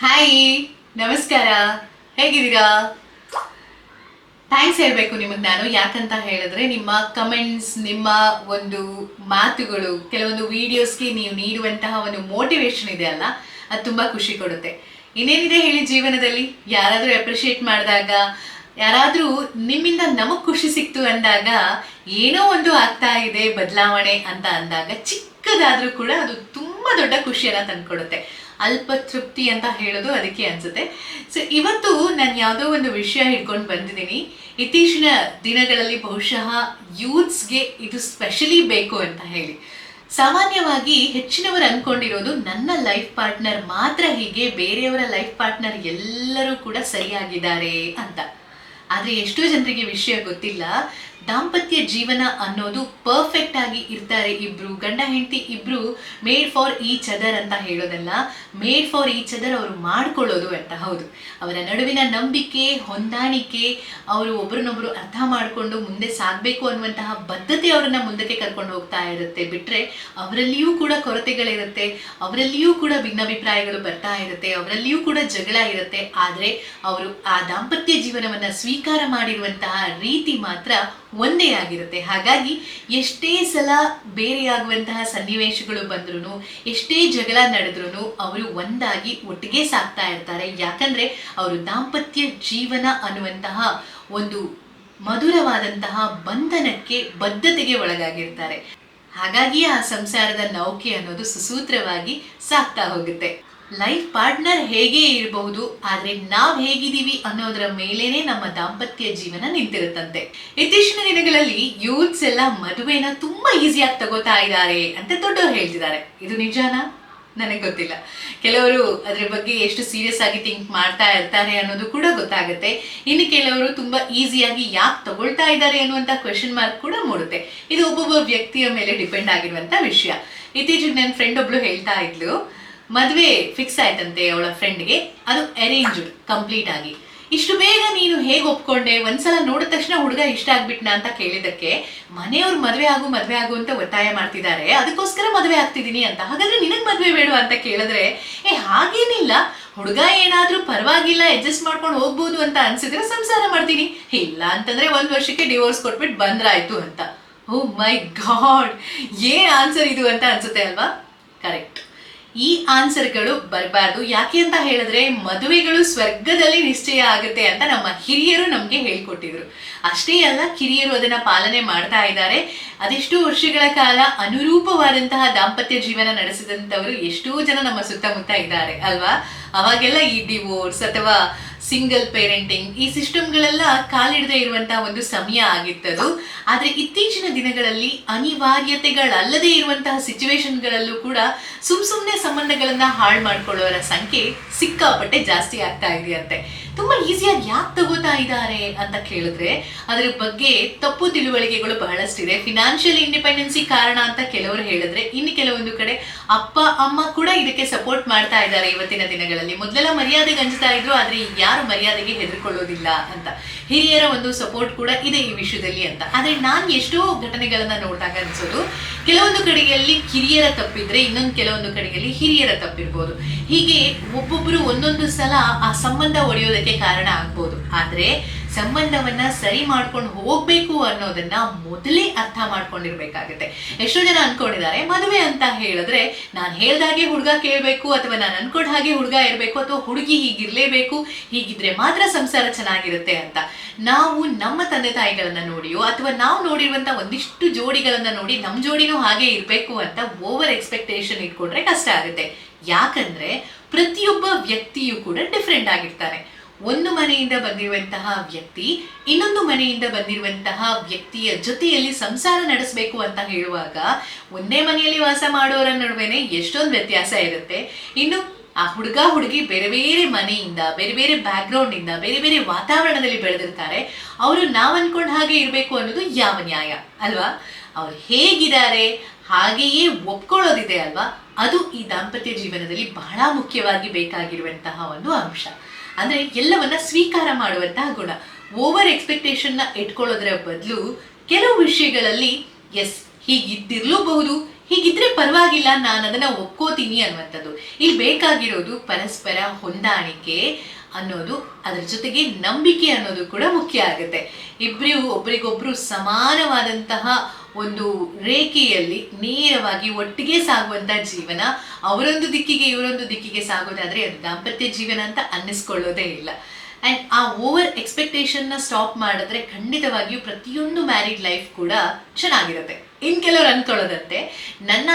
Hi ನಮಸ್ಕಾರ. ಹೇಗಿದ್ದೀರಾ? Thanks ಹೇಳಬೇಕು ನಿಮಗೆ ನಾನು. ಯಾಕಂತ ಹೇಳಿದ್ರೆ ನಿಮ್ಮ ಕಮೆಂಟ್ಸ್ ನಿಮ್ಮ ಒಂದು ಮಾತುಗಳು, ಕೆಲವೊಂದು ವಿಡಿಯೋಸ್ಗೆ ನೀವು ನೀಡುವಂತಹ ಒಂದು ಮೋಟಿವೇಶನ್ ಇದೆ ಅಲ್ಲ? ಅದು ತುಂಬ ಖುಷಿ ಕೊಡುತ್ತೆ. ಇನ್ನೇನಿದೆ ಹೇಳಿ ಜೀವನದಲ್ಲಿ? ಯಾರಾದರೂ ಅಪ್ರಿಷಿಯೇಟ್ ಮಾಡಿದಾಗ, ಯಾರಾದರೂ ನಿಮ್ಮಿಂದ ನಮಗೆ ಖುಷಿ ಸಿಕ್ತು ಅಂದಾಗ, ಏನೋ ಒಂದು ಆಗ್ತಾ ಇದೆ ಬದಲಾವಣೆ ಅಂತ ಅಂದಾಗ, ಚಿಕ್ಕದಾದರೂ ಕೂಡ ಅದು ತುಂಬಾ ದೊಡ್ಡ ಖುಷಿಯನ್ನ ತಂದ್ಕೊಡುತ್ತೆ. ಅಲ್ಪ ತೃಪ್ತಿ ಅಂತ ಹೇಳೋದು ಅದಕ್ಕೆ ಅನ್ಸುತ್ತೆ. ಸೊ ಇವತ್ತು ನಾನು ಯಾವುದೋ ಒಂದು ವಿಷಯ ಹಿಡ್ಕೊಂಡು ಬಂದಿದ್ದೀನಿ ಇತ್ತೀಚಿನ ದಿನಗಳಲ್ಲಿ ಬಹುಶಃ ಯೂತ್ಸ್ಗೆ ಇದು ಸ್ಪೆಷಲಿ ಬೇಕು ಅಂತ ಹೇಳಿ. ಸಾಮಾನ್ಯವಾಗಿ ಹೆಚ್ಚಿನವರು ಅನ್ಕೊಂಡಿರೋದು ನನ್ನ ಲೈಫ್ ಪಾರ್ಟ್ನರ್ ಮಾತ್ರ ಹೀಗೆ ಬೇರೆಯವರ ಲೈಫ್ ಪಾರ್ಟ್ನರ್ ಎಲ್ಲರೂ ಕೂಡ ಸರಿಯಾಗಿದ್ದಾರೆ ಅಂತ. ಆದ್ರೆ ಎಷ್ಟೋ ಜನರಿಗೆ ವಿಷಯ ಗೊತ್ತಿಲ್ಲ. ದಾಂಪತ್ಯ ಜೀವನ ಅನ್ನೋದು ಪರ್ಫೆಕ್ಟ್ ಆಗಿ ಇರ್ತಾರೆ ಇಬ್ರು. ಗಂಡ, ಹೆಂಡತಿ ಇಬ್ರು ಮೇಡ್ ಫಾರ್ ಈಚ್ ಅದರ್ ಅಂತ ಹೇಳೋದಲ್ಲ. ಮೇಡ್ ಫಾರ್ ಈಚ್ ಅದರ್ ಅವರು ಮಾಡ್ಕೊಳ್ಳೋದು ಅಂತ. ಹೌದು. ಅವರ ನಡುವಿನ ನಂಬಿಕೆ, ಹೊಂದಾಣಿಕೆ, ಅವರು ಒಬ್ರನ್ನೊಬ್ರು ಅರ್ಥ ಮಾಡಿಕೊಂಡು ಮುಂದೆ ಸಾಗಬೇಕು ಅನ್ನುವಂತಹ ಬದ್ಧತೆ ಅವರನ್ನ ಮುಂದಕ್ಕೆ ಕರ್ಕೊಂಡು ಹೋಗ್ತಾ ಇರುತ್ತೆ. ಬಿಟ್ರೆ ಅವರಲ್ಲಿಯೂ ಕೂಡ ಕೊರತೆಗಳಿರುತ್ತೆ, ಅವರಲ್ಲಿಯೂ ಕೂಡ ಭಿನ್ನಾಭಿಪ್ರಾಯಗಳು ಬರ್ತಾ ಇರುತ್ತೆ, ಅವರಲ್ಲಿಯೂ ಕೂಡ ಜಗಳ ಇರುತ್ತೆ. ಆದ್ರೆ ಅವರು ಆ ದಾಂಪತ್ಯ ಜೀವನವನ್ನ ಸ್ವೀಕಾರ ಮಾಡಿರುವಂತಹ ರೀತಿ ಮಾತ್ರ ಒಂದೇ ಆಗಿರುತ್ತೆ. ಹಾಗಾಗಿ ಎಷ್ಟೇ ಸಲ ಬೇರೆಯಾಗುವಂತಹ ಸನ್ನಿವೇಶಗಳು ಬಂದ್ರೂ ಎಷ್ಟೇ ಜಗಳ ನಡೆದ್ರೂ ಅವರು ಒಂದಾಗಿ ಒಟ್ಟಿಗೆ ಸಾಕ್ತಾ ಇರ್ತಾರೆ. ಯಾಕಂದ್ರೆ ಅವರು ದಾಂಪತ್ಯ ಜೀವನ ಅನ್ನುವಂತಹ ಒಂದು ಮಧುರವಾದಂತಹ ಬಂಧನಕ್ಕೆ ಬದ್ಧತೆಗೆ ಒಳಗಾಗಿರ್ತಾರೆ. ಹಾಗಾಗಿ ಆ ಸಂಸಾರದ ನೌಕೆ ಅನ್ನೋದು ಸುಸೂತ್ರವಾಗಿ ಸಾಕ್ತಾ ಹೋಗುತ್ತೆ. ಲೈಫ್ ಪಾರ್ಟ್ನರ್ ಹೇಗೆ ಇರಬಹುದು, ಆದ್ರೆ ನಾವ್ ಹೇಗಿದೀವಿ ಅನ್ನೋದರ ಮೇಲೇನೆ ನಮ್ಮ ದಾಂಪತ್ಯ ಜೀವನ ನಿಂತಿರುತ್ತಂತೆ. ಇತ್ತೀಚಿನ ದಿನಗಳಲ್ಲಿ ಯೂತ್ಸ್ ಎಲ್ಲ ಮದುವೆನ ತುಂಬಾ ಈಸಿಯಾಗಿ ತಗೋತಾ ಇದ್ದಾರೆ ಅಂತ ದೊಡ್ಡವರು ಹೇಳ್ತಿದ್ದಾರೆ. ಇದು ನಿಜಾನಾ? ನನಗೆ ಗೊತ್ತಿಲ್ಲ. ಕೆಲವರು ಅದ್ರ ಬಗ್ಗೆ ಎಷ್ಟು ಸೀರಿಯಸ್ ಆಗಿ ಥಿಂಕ್ ಮಾಡ್ತಾ ಇರ್ತಾರೆ ಅನ್ನೋದು ಕೂಡ ಗೊತ್ತಾಗುತ್ತೆ. ಇನ್ನು ಕೆಲವರು ತುಂಬಾ ಈಸಿಯಾಗಿ ಯಾಕೆ ತಗೊಳ್ತಾ ಇದ್ದಾರೆ ಅನ್ನುವಂತ ಕ್ವೆಶನ್ ಮಾರ್ಕ್ ಕೂಡ ಮೂಡುತ್ತೆ. ಇದು ಒಬ್ಬೊಬ್ಬ ವ್ಯಕ್ತಿಯ ಮೇಲೆ ಡಿಪೆಂಡ್ ಆಗಿರುವಂತ ವಿಷಯ. ಇತ್ತೀಚೆಗೆ ನನ್ನ ಫ್ರೆಂಡ್ ಒಬ್ಳು ಹೇಳ್ತಾ ಇದ್ಲು ಮದುವೆ ಫಿಕ್ಸ್ ಆಯ್ತಂತೆ ಅವಳ ಫ್ರೆಂಡ್ಗೆ ಅದು ಅರೇಂಜ್ಡ್ ಕಂಪ್ಲೀಟ್ ಆಗಿ. ಇಷ್ಟು ಬೇಗ ನೀನು ಹೇಗೆ ಒಪ್ಕೊಂಡೆ? ಒಂದ್ಸಲ ನೋಡಿದ ತಕ್ಷಣ ಹುಡುಗ ಇಷ್ಟ ಆಗ್ಬಿಟ್ನಾ ಅಂತ ಕೇಳಿದಕ್ಕೆ ಮನೆಯವ್ರು ಮದುವೆ ಆಗು ಮದುವೆ ಆಗು ಅಂತ ಒತ್ತಾಯ ಮಾಡ್ತಿದ್ದಾರೆ. ಅದಕ್ಕೋಸ್ಕರ ಮದುವೆ ಆಗ್ತಿದ್ದೀನಿ ಅಂತ. ಹಾಗಾದ್ರೆ ನಿನಗೆ ಮದುವೆ ಬೇಡ ಅಂತ ಕೇಳಿದ್ರೆ, ಏ, ಹಾಗೇನಿಲ್ಲ. ಹುಡುಗ ಏನಾದ್ರೂ ಪರವಾಗಿಲ್ಲ ಅಡ್ಜಸ್ಟ್ ಮಾಡ್ಕೊಂಡು ಹೋಗ್ಬೋದು ಅಂತ ಅನ್ಸಿದ್ರೆ ಸಂಸಾರ ಮಾಡ್ತೀನಿ. ಇಲ್ಲ ಅಂತಂದ್ರೆ ಒಂದ್ ವರ್ಷಕ್ಕೆ ಡಿವೋರ್ಸ್ ಕೊಟ್ಬಿಟ್ಟು ಬಂದ್ರಾಯ್ತು ಅಂತ. ಓ ಮೈ ಗಾಡ್ ಏನ್ ಆನ್ಸರ್ ಇದು ಅಂತ ಅನ್ಸುತ್ತೆ ಅಲ್ವಾ? ಕರೆಕ್ಟ್ ಈ ಆನ್ಸರ್ಗಳು ಬರಬಾರ್ದು. ಯಾಕೆ ಅಂತ ಹೇಳಿದ್ರೆ ಮದುವೆಗಳು ಸ್ವರ್ಗದಲ್ಲಿ ನಿಶ್ಚಯ ಆಗುತ್ತೆ ಅಂತ ನಮ್ಮ ಹಿರಿಯರು ನಮ್ಗೆ ಹೇಳ್ಕೊಟ್ಟಿದ್ರು. ಅಷ್ಟೇ ಅಲ್ಲ, ಕಿರಿಯರು ಅದನ್ನ ಪಾಲನೆ ಮಾಡ್ತಾ ಇದ್ದಾರೆ. ಅದೆಷ್ಟೋ ವರ್ಷಗಳ ಕಾಲ ಅನುರೂಪವಾದಂತಹ ದಾಂಪತ್ಯ ಜೀವನ ನಡೆಸಿದಂತವರು ಎಷ್ಟೋ ಜನ ನಮ್ಮ ಸುತ್ತಮುತ್ತ ಇದ್ದಾರೆ, ಅಲ್ವಾ? ಅವಾಗೆಲ್ಲ ಈ ಡಿವೋರ್ಸ್ ಅಥವಾ ಸಿಂಗಲ್ ಪೇರೆಂಟಿಂಗ್ ಈ ಸಿಸ್ಟಮ್ಗಳೆಲ್ಲ ಕಾಲಿಡದೆ ಇರುವಂತಹ ಒಂದು ಸಮಯ ಆಗಿತ್ತದು. ಆದ್ರೆ ಇತ್ತೀಚಿನ ದಿನಗಳಲ್ಲಿ ಅನಿವಾರ್ಯತೆಗಳಲ್ಲದೆ ಇರುವಂತಹ ಸಿಚುವೇಶನ್ಗಳಲ್ಲೂ ಕೂಡ ಸುಮ್ ಸುಮ್ನೆ ಸಂಬಂಧಗಳನ್ನ ಹಾಳು ಮಾಡ್ಕೊಳ್ಳೋರ ಸಂಖ್ಯೆ ಸಿಕ್ಕಾಪಟ್ಟೆ ಜಾಸ್ತಿ ಆಗ್ತಾ ಇದೆಯಂತೆ. ತುಂಬಾ ಈಸಿಯಾಗಿ ಯಾಕೆ ತಗೋತಾ ಇದ್ದಾರೆ ಅಂತ ಕೇಳಿದ್ರೆ, ಅದ್ರ ಬಗ್ಗೆ ತಪ್ಪು ತಿಳುವಳಿಕೆಗಳು ಬಹಳಷ್ಟಿದೆ. ಫಿನಾನ್ಷಿಯಲ್ ಇಂಡಿಪೆಂಡೆನ್ಸಿ ಕಾರಣ ಅಂತ ಕೆಲವರು ಹೇಳಿದ್ರೆ, ಇನ್ನು ಕೆಲವೊಂದು ಕಡೆ ಅಪ್ಪ, ಅಮ್ಮ ಕೂಡ ಇದಕ್ಕೆ ಸಪೋರ್ಟ್ ಮಾಡ್ತಾ ಇದ್ದಾರೆ ಇವತ್ತಿನ ದಿನಗಳಲ್ಲಿ. ಮೊದಲೆಲ್ಲ ಮರ್ಯಾದೆಗೆ ಹಂಚ್ತಾ ಇದ್ರು, ಆದ್ರೆ ಯಾರು ಮರ್ಯಾದೆಗೆ ಹೆದರ್ಕೊಳ್ಳೋದಿಲ್ಲ ಅಂತ. ಹಿರಿಯರ ಒಂದು ಸಪೋರ್ಟ್ ಕೂಡ ಇದೆ ಈ ವಿಷಯದಲ್ಲಿ ಅಂತ. ಆದ್ರೆ ನಾನು ಎಷ್ಟೋ ಘಟನೆಗಳನ್ನ ನೋಡಿದಾಗ ಅನ್ಸೋದು ಕೆಲವೊಂದು ಕಡೆಯಲ್ಲಿ ಕಿರಿಯರ ತಪ್ಪಿದ್ರೆ ಇನ್ನೊಂದು ಕೆಲವೊಂದು ಕಡೆಯಲ್ಲಿ ಹಿರಿಯರ ತಪ್ಪಿರ್ಬೋದು. ಹೀಗೆ ಒಬ್ಬೊಬ್ರು ಒಂದೊಂದು ಸಲ ಆ ಸಂಬಂಧ ಒಡೆಯೋದಕ್ಕೆ ಕಾರಣ ಆಗ್ಬೋದು. ಆದ್ರೆ ಸಂಬಂಧವನ್ನ ಸರಿ ಮಾಡ್ಕೊಂಡು ಹೋಗ್ಬೇಕು ಅನ್ನೋದನ್ನ ಮೊದಲೇ ಅರ್ಥ ಮಾಡ್ಕೊಂಡಿರ್ಬೇಕಾಗತ್ತೆ. ಎಷ್ಟೋ ಜನ ಅನ್ಕೊಂಡಿದ್ದಾರೆ, ಮದುವೆ ಅಂತ ಹೇಳಿದ್ರೆ ನಾನು ಹೇಳ್ದಾಗೆ ಹುಡುಗ ಕೇಳಬೇಕು ಅಥವಾ ನಾನು ಅನ್ಕೊಂಡ ಹಾಗೆ ಹುಡುಗ ಇರಬೇಕು ಅಥವಾ ಹುಡುಗಿ ಹೀಗಿರ್ಲೇಬೇಕು, ಹೀಗಿದ್ರೆ ಮಾತ್ರ ಸಂಸಾರ ಚೆನ್ನಾಗಿರುತ್ತೆ ಅಂತ. ನಾವು ನಮ್ಮ ತಂದೆ ತಾಯಿಗಳನ್ನ ನೋಡಿಯೋ ಅಥವಾ ನಾವು ನೋಡಿರುವಂತ ಒಂದಿಷ್ಟು ಜೋಡಿಗಳನ್ನ ನೋಡಿ ನಮ್ಮ ಜೋಡಿನೂ ಹಾಗೆ ಇರಬೇಕು ಅಂತ ಓವರ್ ಎಕ್ಸ್ಪೆಕ್ಟೇಷನ್ ಇಟ್ಕೊಂಡ್ರೆ ಕಷ್ಟ ಆಗುತ್ತೆ. ಯಾಕಂದ್ರೆ ಪ್ರತಿಯೊಬ್ಬ ವ್ಯಕ್ತಿಯು ಕೂಡ ಡಿಫ್ರೆಂಟ್ ಆಗಿರ್ತಾನೆ ಒಂದು ಮನೆಯಿಂದ ಬಂದಿರುವಂತಹ ವ್ಯಕ್ತಿ, ಇನ್ನೊಂದು ಮನೆಯಿಂದ ಬಂದಿರುವಂತಹ ವ್ಯಕ್ತಿಯ ಜೊತೆಯಲ್ಲಿ ಸಂಸಾರ ನಡೆಸಬೇಕು ಅಂತ ಹೇಳುವಾಗ, ಒಂದೇ ಮನೆಯಲ್ಲಿ ವಾಸ ಮಾಡೋರ ನಡುವೆನೆ ಎಷ್ಟೊಂದು ವ್ಯತ್ಯಾಸ ಇರುತ್ತೆ. ಇನ್ನು ಆ ಹುಡುಗ, ಹುಡುಗಿ ಬೇರೆ ಬೇರೆ ಮನೆಯಿಂದ, ಬೇರೆ ಬೇರೆ ಬ್ಯಾಕ್ಗ್ರೌಂಡ್ ಇಂದ, ಬೇರೆ ಬೇರೆ ವಾತಾವರಣದಲ್ಲಿ ಬೆಳೆದಿರ್ತಾರೆ. ಅವರು ನಾವ್ ಅನ್ಕೊಂಡ್ ಹಾಗೆ ಇರಬೇಕು ಅನ್ನೋದು ಯಾವ ನ್ಯಾಯ, ಅಲ್ವಾ? ಅವ್ರು ಹೇಗಿದ್ದಾರೆ, ಹಾಗೆಯೇ ಒಪ್ಕೊಳ್ಳೋದಿದೆ ಅಲ್ವಾ? ಅದು ಈ ದಾಂಪತ್ಯ ಜೀವನದಲ್ಲಿ ಬಹಳ ಮುಖ್ಯವಾಗಿ ಬೇಕಾಗಿರುವಂತಹ ಒಂದು ಅಂಶ. ಅಂದ್ರೆ ಎಲ್ಲವನ್ನ ಸ್ವೀಕಾರ ಮಾಡುವಂತಹ ಗುಣ. ಓವರ್ ಎಕ್ಸ್ಪೆಕ್ಟೇಷನ್ನ ಇಟ್ಕೊಳ್ಳೋದ್ರ ಬದಲು ಕೆಲವು ವಿಷಯಗಳಲ್ಲಿ ಎಸ್ ಹೀಗಿದ್ದಿರ್ಲೂಬಹುದು, ಹೀಗಿದ್ರೆ ಪರವಾಗಿಲ್ಲ ನಾನು ಅದನ್ನ ಒಪ್ಕೋತೀನಿ ಅನ್ನುವಂಥದ್ದು. ಇಲ್ಲಿ ಬೇಕಾಗಿರೋದು ಪರಸ್ಪರ ಹೊಂದಾಣಿಕೆ ಅನ್ನೋದು, ಅದರ ಜೊತೆಗೆ ನಂಬಿಕೆ ಅನ್ನೋದು ಕೂಡ ಮುಖ್ಯ ಆಗುತ್ತೆ. ಇಬ್ಬರಿಗೂ ಒಬ್ರಿಗೊಬ್ರು ಸಮಾನವಾದಂತಹ ಒಂದು ರೇಖೆಯಲ್ಲಿ ನೇರವಾಗಿ ಒಟ್ಟಿಗೆ ಸಾಗುವಂತ ಜೀವನ, ಅವರೊಂದು ದಿಕ್ಕಿಗೆ ಇವರೊಂದು ದಿಕ್ಕಿಗೆ ಸಾಗೋದಾದ್ರೆ ಅದು ದಾಂಪತ್ಯ ಜೀವನ ಅಂತ ಅನ್ನಿಸ್ಕೊಳ್ಳೋದೇ ಇಲ್ಲ. ಅಂಡ್ ಆ ಓವರ್ ಎಕ್ಸ್ಪೆಕ್ಟೇಷನ್ನ ಸ್ಟಾಪ್ ಮಾಡಿದ್ರೆ ಖಂಡಿತವಾಗಿಯೂ ಪ್ರತಿಯೊಂದು ಮ್ಯಾರಿಡ್ ಲೈಫ್ ಕೂಡ ಚೆನ್ನಾಗಿರುತ್ತೆ. ಇನ್ ಕೆಲವರು ಅನ್ಕೊಳ್ಳೋದಂತೆ, ನನ್ನ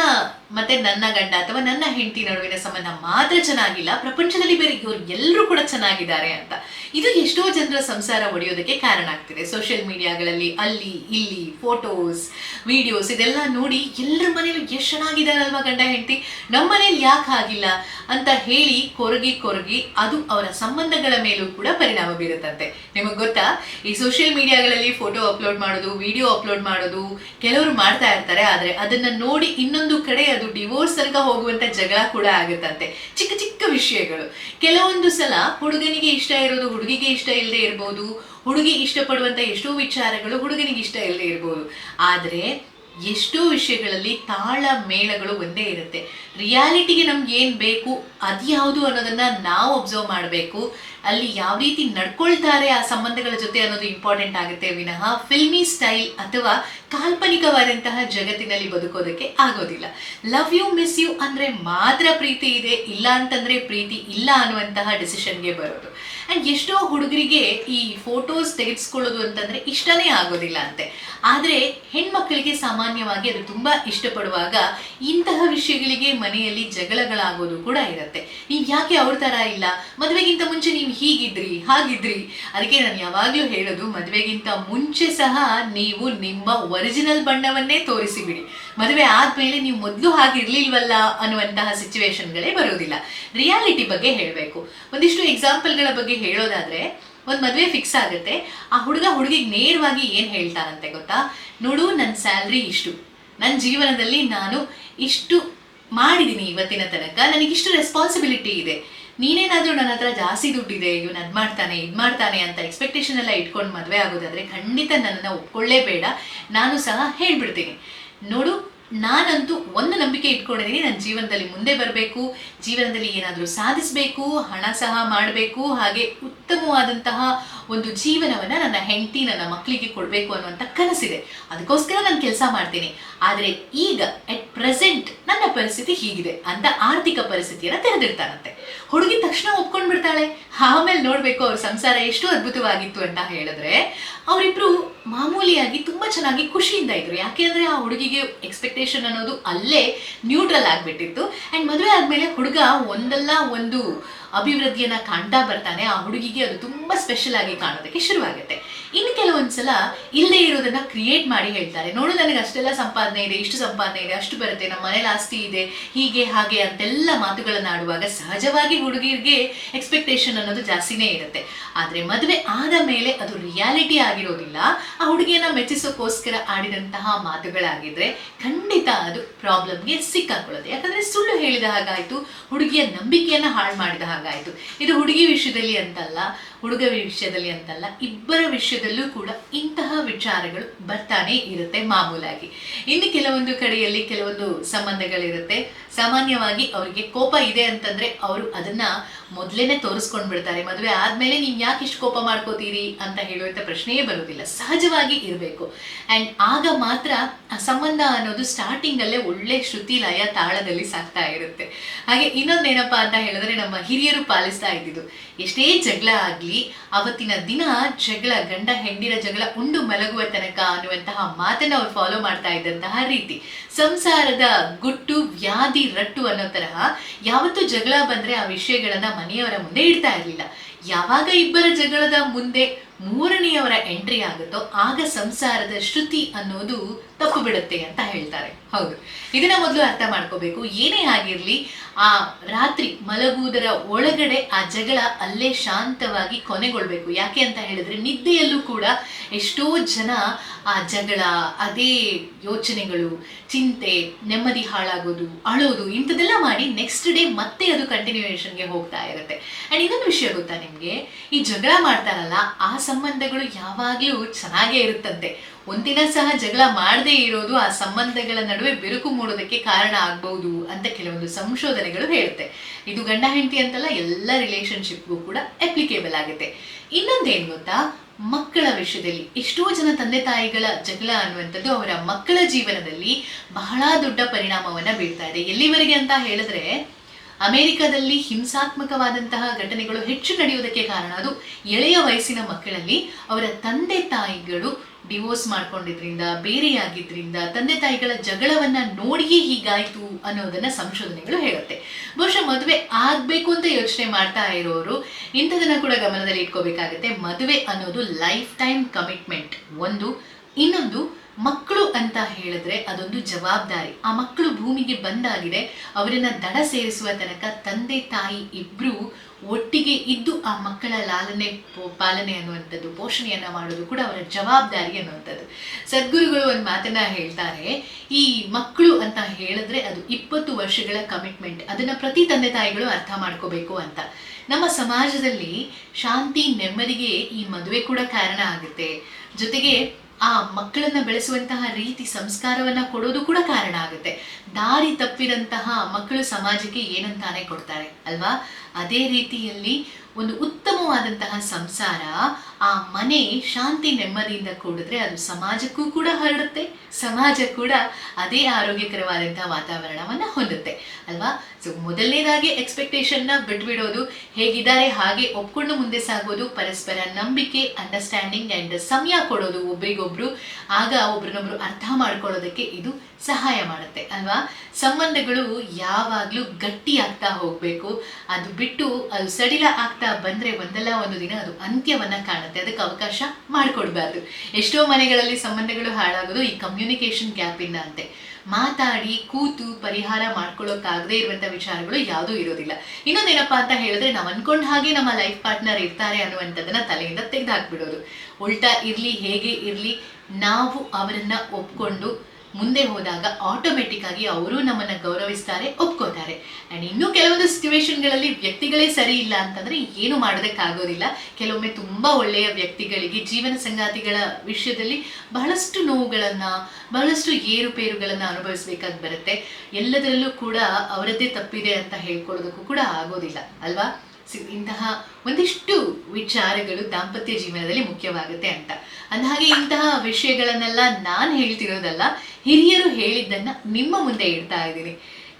ಮತ್ತೆ ನನ್ನ ಗಂಡ ಅಥವಾ ನನ್ನ ಹೆಂಡತಿ ನಡುವಿನ ಸಂಬಂಧ ಮಾತ್ರ ಚೆನ್ನಾಗಿಲ್ಲ. ಪ್ರಪಂಚದಲ್ಲಿ ಬೇರೆ ಇವ್ರು ಎಲ್ಲರೂ ಕೂಡ ಚೆನ್ನಾಗಿದ್ದಾರೆ ಅಂತ. ಇದು ಎಷ್ಟೋ ಜನರ ಸಂಸಾರ ಒಡೆಯೋದಕ್ಕೆ ಕಾರಣ ಆಗ್ತಿದೆ. ಸೋಷಿಯಲ್ ಮೀಡಿಯಾಗಳಲ್ಲಿ ಅಲ್ಲಿ, ಇಲ್ಲಿ ಫೋಟೋಸ್ ವಿಡಿಯೋಸ್ ಇದೆಲ್ಲ ನೋಡಿ ಎಲ್ಲರ ಮನೇಲಿ ಎಷ್ಟು ಚೆನ್ನಾಗಿದ್ದಾರಲ್ವಾ ಗಂಡ, ಹೆಂಡತಿ? ನಮ್ಮ ಮನೇಲಿ ಯಾಕೆ ಆಗಿಲ್ಲ ಅಂತ ಹೇಳಿ ಕೊರಗಿ ಕೊರಗಿ ಅದು ಅವರ ಸಂಬಂಧಗಳ ಮೇಲೂ ಕೂಡ ಪರಿಣಾಮ ಬೀರುತ್ತಂತೆ. ನಿಮಗೆ ಗೊತ್ತಾ? ಈ ಸೋಷಿಯಲ್ ಮೀಡಿಯಾಗಳಲ್ಲಿ ಫೋಟೋ ಅಪ್ಲೋಡ್ ಮಾಡೋದು ವಿಡಿಯೋ ಅಪ್ಲೋಡ್ ಮಾಡೋದು ಕೆಲವರು ಮಾಡ್ತಾ ಇರ್ತಾರೆ, ಆದ್ರೆ ಅದನ್ನ ನೋಡಿ ಇನ್ನೊಂದು ಕಡೆ ಅದು ಡಿವೋರ್ಸ್ ತನಕ ಹೋಗುವಂತ ಜಗಳ ಕೂಡ ಆಗುತ್ತಂತೆ ಚಿಕ್ಕ ಚಿಕ್ಕ ವಿಷಯಗಳು. ಕೆಲವೊಂದು ಸಲ ಹುಡುಗನಿಗೆ ಇಷ್ಟ ಇರೋದು ಹುಡುಗಿಗೆ ಇಷ್ಟ ಇಲ್ಲದೆ ಇರ್ಬೋದು. ಹುಡುಗಿ ಇಷ್ಟಪಡುವಂತ ಎಷ್ಟೋ ವಿಚಾರಗಳು ಹುಡುಗನಿಗೆ ಇಷ್ಟ ಇಲ್ಲದೆ ಇರಬಹುದು ಆದ್ರೆ ಎಷ್ಟೋ ವಿಷಯಗಳಲ್ಲಿ ತಾಳ ಮೇಳಗಳು ಒಂದೇ ಇರುತ್ತೆ. ರಿಯಾಲಿಟಿಗೆ ನಮ್ಗೆ ಏನು ಬೇಕು ಅದ್ಯಾವುದು ಅನ್ನೋದನ್ನ ನಾವು ಅಬ್ಸರ್ವ್ ಮಾಡಬೇಕು. ಅಲ್ಲಿ ಯಾವ ರೀತಿ ನಡ್ಕೊಳ್ತಾರೆ ಆ ಸಂಬಂಧಗಳ ಜೊತೆ ಅನ್ನೋದು ಇಂಪಾರ್ಟೆಂಟ್ ಆಗುತ್ತೆ ವಿನಃ. ಫಿಲ್ಮಿ ಸ್ಟೈಲ್ ಅಥವಾ ಕಾಲ್ಪನಿಕವಾದಂತಹ ಜಗತ್ತಿನಲ್ಲಿ ಬದುಕೋದಕ್ಕೆ ಆಗೋದಿಲ್ಲ. ಲವ್ ಯು ಮಿಸ್ ಯು ಅಂದ್ರೆ ಮಾತ್ರ ಪ್ರೀತಿ ಇದೆ, ಇಲ್ಲ ಅಂತಂದ್ರೆ ಪ್ರೀತಿ ಇಲ್ಲ ಅನ್ನುವಂತಹ ಡಿಸಿಷನ್ಗೆ ಬರೋದು. ಅಂಡ್ ಎಷ್ಟೋ ಹುಡುಗರಿಗೆ ಈ ಫೋಟೋಸ್ ತೆಗೆಸ್ಕೊಳ್ಳೋದು ಅಂತಂದ್ರೆ ಇಷ್ಟನೇ ಆಗೋದಿಲ್ಲ ಅಂತೆ. ಆದ್ರೆ ಹೆಣ್ಮಕ್ಳಿಗೆ ಸಾಮಾನ್ಯವಾಗಿ ಅದು ತುಂಬಾ ಇಷ್ಟಪಡುವಾಗ ಇಂತಹ ವಿಷಯಗಳಿಗೆ ಮನೆಯಲ್ಲಿ ಜಗಳಗಳಾಗೋದು ಕೂಡ ಇರುತ್ತೆ. ನೀವ್ ಯಾಕೆ ಅವ್ರ ತರ ಇಲ್ಲ? ಮದುವೆಗಿಂತ ಮುಂಚೆ ನೀವು ಹೀಗಿದ್ರಿ, ಹಾಗಿದ್ರಿ. ಅದಕ್ಕೆ ನಾನು ಯಾವಾಗ್ಲೂ ಹೇಳೋದು, ಮದುವೆಗಿಂತ ಮುಂಚೆ ಸಹ ನೀವು ನಿಮ್ಮ ಒರಿಜಿನಲ್ ಬಣ್ಣವನ್ನೇ ತೋರಿಸಿಬಿಡಿ. ಮದುವೆ ಆದ್ಮೇಲೆ ನೀವು ಮೊದಲು ಹಾಗಿರ್ಲಿಲ್ವಲ್ಲ ಅನ್ನುವಂತಹ ಸಿಚುವೇಶನ್ಗಳೇ ಬರೋದಿಲ್ಲ. ರಿಯಾಲಿಟಿ ಬಗ್ಗೆ ಹೇಳಬೇಕು. ಒಂದಿಷ್ಟು ಎಕ್ಸಾಂಪಲ್ಗಳ ಬಗ್ಗೆ ಹೇಳೋದಾದ್ರೆ ಒಂದ್ ಮದ್ವೆ ಫಿಕ್ಸ್ ಆಗುತ್ತೆ. ಆ ಹುಡುಗ ಹುಡುಗಿಗೆ ನೇರವಾಗಿ ಏನ್ ಹೇಳ್ತಾರಂತೆ ಗೊತ್ತಾ? ನೋಡು ನನ್ನ ಸ್ಯಾಲ್ರಿ ಇಷ್ಟು. ನನ್ನ ಜೀವನದಲ್ಲಿ ನಾನು ಇಷ್ಟು ಮಾಡಿದ್ದೀನಿ ಇವತ್ತಿನ ತನಕ. ನನಗಿಷ್ಟು ರೆಸ್ಪಾನ್ಸಿಬಿಲಿಟಿ ಇದೆ. ನೀನೇನಾದ್ರೂ ನನ್ನ ಹತ್ರ ಜಾಸ್ತಿ ದುಡ್ಡಿದೆ, ಇವನು ಅದ್ ಮಾಡ್ತಾನೆ, ಇದ್ ಮಾಡ್ತಾನೆ ಅಂತ ಎಕ್ಸ್ಪೆಕ್ಟೇಷನ್ ಎಲ್ಲ ಇಟ್ಕೊಂಡು ಮದ್ವೆ ಆಗೋದಾದ್ರೆ ಖಂಡಿತ ನನ್ನನ್ನ ಒಪ್ಕೊಳ್ಳೇಬೇಡ. ನಾನು ಸಹ ಹೇಳ್ಬಿಡ್ತೀನಿ. ನೋಡು ನಾನಂತೂ ಒಂದು ನಂಬಿಕೆ ಇಟ್ಕೊಂಡಿದ್ದೀನಿ ನನ್ನ ಜೀವನದಲ್ಲಿ ಮುಂದೆ ಬರಬೇಕು, ಜೀವನದಲ್ಲಿ ಏನಾದರೂ ಸಾಧಿಸಬೇಕು, ಹಣ ಸಹ ಮಾಡಬೇಕು, ಹಾಗೆ ಉತ್ತಮವಾದಂತಹ ಒಂದು ಜೀವನವನ್ನ ನನ್ನ ಹೆಂಡತಿ ನನ್ನ ಮಕ್ಕಳಿಗೆ ಕೊಡಬೇಕು ಅನ್ನುವಂಥ ಕನಸಿದೆ. ಅದಕ್ಕೋಸ್ಕರ ನಾನು ಕೆಲಸ ಮಾಡ್ತೀನಿ. ಆದರೆ ಈಗ ಅಟ್ ಪ್ರೆಸೆಂಟ್ ನನ್ನ ಪರಿಸ್ಥಿತಿ ಹೀಗಿದೆ ಅಂತ ಆರ್ಥಿಕ ಪರಿಸ್ಥಿತಿಯನ್ನ ತೆರೆದಿರ್ತಾರಂತೆ ಹುಡುಗಿ ತಕ್ಷಣ ಒಪ್ಕೊಂಡು ಬಿಡ್ತಾಳೆ ಆಮೇಲೆ ನೋಡಬೇಕು ಅವ್ರ ಸಂಸಾರ ಎಷ್ಟು ಅದ್ಭುತವಾಗಿತ್ತು ಅಂತ ಹೇಳಿದ್ರೆ ಅವರಿಬ್ರು ಮಾಮೂಲಿಯಾಗಿ ತುಂಬಾ ಚೆನ್ನಾಗಿ ಖುಷಿಯಿಂದ ಇದ್ರು. ಯಾಕೆಂದ್ರೆ ಆ ಹುಡುಗಿಗೆ ಎಕ್ಸ್ಪೆಕ್ಟೇಷನ್ ಅನ್ನೋದು ಅಲ್ಲೇ ನ್ಯೂಟ್ರಲ್ ಆಗಿಬಿಟ್ಟಿತ್ತು. ಅಂಡ್ ಮದುವೆ ಆದಮೇಲೆ ಹುಡುಗ ಒಂದಲ್ಲ ಒಂದು ಅಭಿವೃದ್ಧಿಯನ್ನ ಕಾಣ್ತಾ ಬರ್ತಾನೆ. ಆ ಹುಡುಗಿಗೆ ಅದು ತುಂಬಾ ಸ್ಪೆಷಲ್ ಆಗಿ ಕಾಣೋದಕ್ಕೆ ಶುರುವಾಗುತ್ತೆ. ಇನ್ನು ಕೆಲವೊಂದ್ಸಲ ಇಲ್ಲದೆ ಇರೋದನ್ನ ಕ್ರಿಯೇಟ್ ಮಾಡಿ ಹೇಳ್ತಾರೆ. ನೋಡು, ನನಗೆ ಅಷ್ಟೆಲ್ಲ ಸಂಪಾದನೆ ಇದೆ, ಇಷ್ಟು ಸಂಪಾದನೆ ಇದೆ, ಅಷ್ಟು ಬರುತ್ತೆ, ನಮ್ಮ ಮನೇಲಿ ಆಸ್ತಿ ಇದೆ, ಹೀಗೆ, ಹಾಗೆ ಅಂತೆಲ್ಲ ಮಾತುಗಳನ್ನ ಆಡುವಾಗ ಸಹಜವಾಗಿ ಹುಡುಗಿರಿಗೆ ಎಕ್ಸ್ಪೆಕ್ಟೇಷನ್ ಅನ್ನೋದು ಜಾಸ್ತಿನೇ ಇರುತ್ತೆ. ಆದ್ರೆ ಮದುವೆ ಆದ ಮೇಲೆ ಅದು ರಿಯಾಲಿಟಿ ಆಗಿರೋದಿಲ್ಲ. ಆ ಹುಡುಗಿಯನ್ನ ಮೆಚ್ಚಿಸೋಕೋಸ್ಕರ ಆಡಿದಂತಹ ಮಾತುಗಳಾಗಿದ್ರೆ ಖಂಡಿತ ಅದು ಪ್ರಾಬ್ಲಮ್ಗೆ ಸಿಕ್ಕಾಕೊಳ್ಳುತ್ತೆ. ಯಾಕಂದ್ರೆ ಸುಳ್ಳು ಹೇಳಿದ ಹಾಗಾಯ್ತು, ಹುಡುಗಿಯ ನಂಬಿಕೆಯನ್ನ ಹಾಳು ಮಾಡಿದ ಹಾಗಾಯ್ತು. ಇದು ಹುಡುಗಿ ವಿಷಯದಲ್ಲಿ ಅಂತಲ್ಲ, ಹುಡುಗ ವಿಷಯದಲ್ಲಿ ಅಂತಲ್ಲ, ಇಬ್ಬರ ವಿಷಯದಲ್ಲೂ ಕೂಡ ಇಂತಹ ವಿಚಾರಗಳು ಬರ್ತಾನೆ ಇರುತ್ತೆ ಮಾಮೂಲಾಗಿ. ಇನ್ನು ಕೆಲವೊಂದು ಕಡೆಯಲ್ಲಿ ಕೆಲವೊಂದು ಸಂಬಂಧಗಳಿರುತ್ತೆ. ಸಾಮಾನ್ಯವಾಗಿ ಅವರಿಗೆ ಕೋಪ ಇದೆ ಅಂತಂದ್ರೆ ಅವರು ಅದನ್ನ ಮೊದಲೇನೆ ತೋರಿಸ್ಕೊಂಡ್ ಬಿಡ್ತಾರೆ ಮದುವೆ ಆದ್ಮೇಲೆ ನೀವು ಯಾಕೆ ಇಷ್ಟು ಕೋಪ ಮಾಡ್ಕೋತೀರಿ ಅಂತ ಹೇಳುವಂತ ಪ್ರಶ್ನೆಯೇ ಬರುವುದಿಲ್ಲ ಸಹಜವಾಗಿ ಇರಬೇಕು. ಅಂಡ್ ಆಗ ಮಾತ್ರ ಆ ಸಂಬಂಧ ಅನ್ನೋದು ಸ್ಟಾರ್ಟಿಂಗ್ ಅಲ್ಲೇ ಒಳ್ಳೆ ಶ್ರುತಿ ಲಯ ತಾಳದಲ್ಲಿ ಸಾಕ್ತಾ ಇರುತ್ತೆ. ಹಾಗೆ ಇನ್ನೊಂದೇನಪ್ಪಾ ಅಂತ ಹೇಳಿದ್ರೆ ನಮ್ಮ ಹಿರಿಯರು ಪಾಲಿಸ್ತಾ ಇದ್ದಿದ್ದು. ಎಷ್ಟೇ ಜಗಳ ಆಗ್ಲಿ, ಅವತ್ತಿನ ದಿನ ಜಗಳ, ಗಂಡ ಹೆಂಡಿರ ಜಗಳ ಉಂಡು ಮಲಗುವ ತನಕ ಅನ್ನುವಂತಹ ಮಾತನ್ನ ಅವ್ರು ಫಾಲೋ ಮಾಡ್ತಾ ಇದ್ದಂತಹ ರೀತಿ. ಸಂಸಾರದ ಗುಟ್ಟು, ವ್ಯಾಧಿ, ರಟ್ಟು ಅನ್ನೋ ತರಹ ಯಾವತ್ತು ಜಗಳ ಬಂದ್ರೆ ಆ ವಿಷಯಗಳನ್ನ ಮನೆಯವರ ಮುಂದೆ ಇಡ್ತಾ ಇರ್ಲಿಲ್ಲ. ಯಾವಾಗ ಇಬ್ಬರ ಜಗಳದ ಮುಂದೆ ಮೂರನೆಯವರ ಎಂಟ್ರಿ ಆಗುತ್ತೋ ಆಗ ಸಂಸಾರದ ಶ್ರುತಿ ಅನ್ನೋದು ತಪ್ಪು ಬಿಡುತ್ತೆ ಅಂತ ಹೇಳ್ತಾರೆ. ಹೌದು. ಇದನ್ನ ಮೊದಲು ಅರ್ಥ ಮಾಡ್ಕೋಬೇಕು. ಏನೇ ಆಗಿರ್ಲಿ, ಆ ರಾತ್ರಿ ಮಲಗುವುದರ ಒಳಗಡೆ ಆ ಜಗಳ ಅಲ್ಲೇ ಶಾಂತವಾಗಿ ಕೊನೆಗೊಳ್ಬೇಕು. ಯಾಕೆ ಅಂತ ಹೇಳಿದ್ರೆ, ನಿದ್ದೆಯಲ್ಲೂ ಕೂಡ ಎಷ್ಟೋ ಜನ ಆ ಜಗಳ, ಅದೇ ಯೋಚನೆಗಳು, ಚಿಂತೆ, ನೆಮ್ಮದಿ ಹಾಳಾಗೋದು, ಅಳೋದು ಇಂಥದೆಲ್ಲ ಮಾಡಿ ನೆಕ್ಸ್ಟ್ ಡೇ ಮತ್ತೆ ಅದು ಕಂಟಿನ್ಯೂಯೇಷನ್ಗೆ ಹೋಗ್ತಾ ಇರುತ್ತೆ. ಅಂಡ್ ಇನ್ನೊಂದು ವಿಷಯ ಗೊತ್ತಾ ನಿಮ್ಗೆ? ಈ ಜಗಳ ಮಾಡ್ತಾರಲ್ಲ, ಆ ಸಂಬಂಧಗಳು ಯಾವಾಗಲೂ ಚೆನ್ನಾಗೇ ಇರುತ್ತಂತೆ. ಒಂದಿನ ಸಹ ಜಗಳ ಮಾಡದೇ ಇರೋದು ಆ ಸಂಬಂಧಗಳ ನಡುವೆ ಬಿರುಕು ಮೂಡೋದಕ್ಕೆ ಕಾರಣ ಆಗಬಹುದು ಅಂತ ಕೆಲವೊಂದು ಸಂಶೋಧನೆಗಳು ಹೇಳುತ್ತೆ. ಇದು ಗಂಡ ಹೆಂಡತಿ ಅಂತಲ್ಲ ಎಲ್ಲ ರಿಲೇಶನ್ಶಿಪ್ಗೂ ಕೂಡ ಅಪ್ಲಿಕೇಬಲ್ ಆಗುತ್ತೆ. ಇನ್ನೊಂದೇನು ಗೊತ್ತಾ? ಮಕ್ಕಳ ವಿಷಯದಲ್ಲಿ ಎಷ್ಟೋ ಜನ ತಂದೆ ತಾಯಿಗಳ ಜಗಳ ಅನ್ನುವಂಥದ್ದು ಅವರ ಮಕ್ಕಳ ಜೀವನದಲ್ಲಿ ಬಹಳ ದೊಡ್ಡ ಪರಿಣಾಮವನ್ನ ಬೀಳ್ತಾ ಇದೆ. ಎಲ್ಲಿವರೆಗೆ ಅಂತ ಹೇಳಿದ್ರೆ ಅಮೆರಿಕದಲ್ಲಿ ಹಿಂಸಾತ್ಮಕವಾದಂತಹ ಘಟನೆಗಳು ಹೆಚ್ಚು ನಡೆಯುವುದಕ್ಕೆ ಕಾರಣ ಅದು ಎಳೆಯ ವಯಸ್ಸಿನ ಮಕ್ಕಳಲ್ಲಿ ಅವರ ತಂದೆ ತಾಯಿಗಳು ಡಿವೋರ್ಸ್ ಮಾಡ್ಕೊಂಡಿದ್ರಿಂದ, ಬೇರೆಯಾಗಿದ್ರಿಂದ ತಂದೆ ತಾಯಿಗಳ ಜಗಳವನ್ನ ನೋಡಿಯೇ ಹೀಗಾಯ್ತು ಅನ್ನೋದನ್ನ ಸಂಶೋಧನೆಗಳು ಹೇಳುತ್ತೆ. ಬಹುಶಃ ಮದುವೆ ಆಗ್ಬೇಕು ಅಂತ ಯೋಚನೆ ಮಾಡ್ತಾ ಇರೋರು ಇಂಥದನ್ನ ಕೂಡ ಗಮನದಲ್ಲಿ ಇಟ್ಕೋಬೇಕಾಗತ್ತೆ ಮದುವೆ ಅನ್ನೋದು ಲೈಫ್ ಟೈಮ್ ಕಮಿಟ್ಮೆಂಟ್ ಒಂದು. ಇನ್ನೊಂದು ಮಕ್ಕಳು ಅಂತ ಹೇಳಿದ್ರೆ ಅದೊಂದು ಜವಾಬ್ದಾರಿ. ಆ ಮಕ್ಕಳು ಭೂಮಿಗೆ ಬಂದಾಗಿದೆ, ಅವರನ್ನ ದಡ ಸೇರಿಸುವ ತನಕ ತಂದೆ, ತಾಯಿ ಇಬ್ರು ಒಟ್ಟಿಗೆ ಇದ್ದು ಆ ಮಕ್ಕಳ ಲಾಲನೆ ಪಾಲನೆ ಅನ್ನುವಂಥದ್ದು, ಪೋಷಣೆಯನ್ನ ಮಾಡೋದು ಕೂಡ ಅವರ ಜವಾಬ್ದಾರಿ ಅನ್ನುವಂಥದ್ದು. ಸದ್ಗುರುಗಳು ಒಂದು ಮಾತನ್ನ ಹೇಳ್ತಾರೆ, ಈ ಮಕ್ಕಳು ಅಂತ ಹೇಳಿದ್ರೆ ಅದು ಇಪ್ಪತ್ತು ವರ್ಷಗಳ ಕಮಿಟ್ಮೆಂಟ್ ಅದನ್ನ ಪ್ರತಿ ತಂದೆ, ತಾಯಿಗಳು ಅರ್ಥ ಮಾಡ್ಕೋಬೇಕು ಅಂತ. ನಮ್ಮ ಸಮಾಜದಲ್ಲಿ ಶಾಂತಿ, ನೆಮ್ಮದಿಗೆ ಈ ಮದುವೆ ಕೂಡ ಕಾರಣ ಆಗುತ್ತೆ. ಜೊತೆಗೆ ಆ ಮಕ್ಕಳನ್ನ ಬೆಳೆಸುವಂತಹ ರೀತಿ ಸಂಸ್ಕಾರವನ್ನ ಕೊಡೋದು ಕೂಡ ಕಾರಣ ಆಗುತ್ತೆ. ದಾರಿ ತಪ್ಪಿದಂತಹ ಮಕ್ಕಳು ಸಮಾಜಕ್ಕೆ ಏನಂತಾನೆ ಕೊಡ್ತಾರೆ, ಅಲ್ವಾ? ಅದೇ ರೀತಿಯಲ್ಲಿ ಒಂದು ಉತ್ತಮವಾದಂತಹ ಸಂಸಾರ, ಆ ಮನೆ ಶಾಂತಿ ನೆಮ್ಮದಿಯಿಂದ ಕೂಡಿದ್ರೆ ಅದು ಸಮಾಜಕ್ಕೂ ಕೂಡ ಹರಡುತ್ತೆ, ಸಮಾಜ ಕೂಡ ಅದೇ ಆರೋಗ್ಯಕರವಾದಂತಹ ವಾತಾವರಣವನ್ನ ಹೊಂದುತ್ತೆ, ಅಲ್ವಾ? ಸೊ ಮೊದಲನೇದಾಗಿ ಎಕ್ಸ್ಪೆಕ್ಟೇಷನ್ನ ಬಿಟ್ಬಿಡೋದು, ಹೇಗಿದ್ದಾರೆ, ಹಾಗೆ ಒಪ್ಕೊಂಡು ಮುಂದೆ ಸಾಗೋದು, ಪರಸ್ಪರ ನಂಬಿಕೆ ಅಂಡರ್ಸ್ಟ್ಯಾಂಡಿಂಗ್ ಅಂಡ್ ಸಮಯ ಕೊಡೋದು ಒಬ್ರಿಗೊಬ್ರು, ಆಗ ಒಬ್ರನ್ನೊಬ್ರು ಅರ್ಥ ಮಾಡ್ಕೊಳ್ಳೋದಕ್ಕೆ ಇದು ಸಹಾಯ ಮಾಡುತ್ತೆ, ಅಲ್ವಾ? ಸಂಬಂಧಗಳು ಯಾವಾಗಲೂ ಗಟ್ಟಿ ಆಗ್ತಾ ಹೋಗ್ಬೇಕು, ಅದು ಬಿಟ್ಟು ಅದು ಸಡಿಲ ಆಗ್ತಾ ಬಂದ್ರೆ ಒಂದಲ್ಲ ಒಂದು ದಿನ ಅದು ಅಂತ್ಯವನ್ನ ಕಾಣುತ್ತೆ. ಅದಕ್ಕೆ ಅವಕಾಶ ಮಾಡಿಕೊಡ್ಬಾರ್ದು. ಎಷ್ಟೋ ಮನೆಗಳಲ್ಲಿ ಸಂಬಂಧಗಳು ಹಾಳಾಗೋದು ಈ ಕಮ್ಯುನಿಕೇಶನ್ ಗ್ಯಾಪ್ ಇಂದ ಅಂತೆ. ಮಾತಾಡಿ, ಕೂತು ಪರಿಹಾರ ಮಾಡ್ಕೊಳ್ಳೋಕ್ಕಾಗದೇ ಇರುವಂತ ವಿಚಾರಗಳು ಯಾವುದೂ ಇರೋದಿಲ್ಲ. ಇನ್ನೊಂದೇನಪ್ಪ ಅಂತ ಹೇಳಿದ್ರೆ ನಾವು ಅನ್ಕೊಂಡ ಹಾಗೆ ನಮ್ಮ ಲೈಫ್ ಪಾರ್ಟ್ನರ್ ಇರ್ತಾರೆ ಅನ್ನುವಂಥದ್ದನ್ನ ತಲೆಯಿಂದ ತೆಗೆದು ಹಾಕ್ಬಿಡೋದು ಉಲ್ಟಾ ಇರ್ಲಿ, ಹೇಗೆ ಇರ್ಲಿ, ನಾವು ಅವರನ್ನ ಒಪ್ಕೊಂಡು ಮುಂದೆ ಹೋದಾಗ ಆಟೋಮೆಟಿಕ್ ಆಗಿ ಅವರು ನಮ್ಮನ್ನ ಗೌರವಿಸ್ತಾರೆ, ಒಪ್ಕೋತಾರೆ. ಅಂಡ್ ಇನ್ನೂ ಕೆಲವೊಂದು ಸಿಚುವೇಶನ್ಗಳಲ್ಲಿ ವ್ಯಕ್ತಿಗಳೇ ಸರಿ ಇಲ್ಲ ಅಂತಂದ್ರೆ ಏನು ಮಾಡೋದಕ್ಕಾಗೋದಿಲ್ಲ. ಕೆಲವೊಮ್ಮೆ ತುಂಬಾ ಒಳ್ಳೆಯ ವ್ಯಕ್ತಿಗಳಿಗೆ, ಜೀವನ ಸಂಗಾತಿಗಳ ವಿಷಯದಲ್ಲಿ ಬಹಳಷ್ಟು ನೋವುಗಳನ್ನ, ಬಹಳಷ್ಟು ಏರುಪೇರುಗಳನ್ನ ಅನುಭವಿಸ್ಬೇಕಾಗಿ ಬರುತ್ತೆ. ಎಲ್ಲದರಲ್ಲೂ ಕೂಡ ಅವರದ್ದೇ ತಪ್ಪಿದೆ ಅಂತ ಹೇಳ್ಕೊಳ್ಳೋದಕ್ಕೂ ಕೂಡ ಆಗೋದಿಲ್ಲ, ಅಲ್ವಾ? ಇಂತಹ ಒಂದಿಷ್ಟು ವಿಚಾರಗಳು ದಾಂಪತ್ಯ ಜೀವನದಲ್ಲಿ ಮುಖ್ಯವಾಗುತ್ತೆ ಅಂತ. ಅಂದಹಾಗೆ ಇಂತಹ ವಿಷಯಗಳನ್ನೆಲ್ಲ ನಾನು ಹೇಳ್ತಿರೋದಲ್ಲ, ಹಿರಿಯರು ಹೇಳಿದ್ದನ್ನ ನಿಮ್ಮ ಮುಂದೆ ಇಡ್ತಾ ಇದ್ದೀನಿ.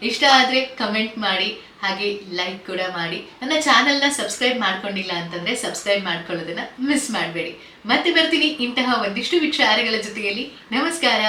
ಇಷ್ಟ ಆದರೆ ಕಮೆಂಟ್ ಮಾಡಿ, ಹಾಗೆ ಲೈಕ್ ಕೂಡ ಮಾಡಿ. ನನ್ನ ಚಾನೆಲ್ನ ಸಬ್ಸ್ಕ್ರೈಬ್ ಮಾಡ್ಕೊಂಡಿಲ್ಲ ಅಂತಂದ್ರೆ ಸಬ್ಸ್ಕ್ರೈಬ್ ಮಾಡ್ಕೊಳ್ಳೋದನ್ನ ಮಿಸ್ ಮಾಡಬೇಡಿ. ಮತ್ತೆ ಬರ್ತೀನಿ ಇಂತಹ ಒಂದಿಷ್ಟು ವಿಚಾರಗಳ ಜೊತೆಯಲ್ಲಿ. ನಮಸ್ಕಾರ!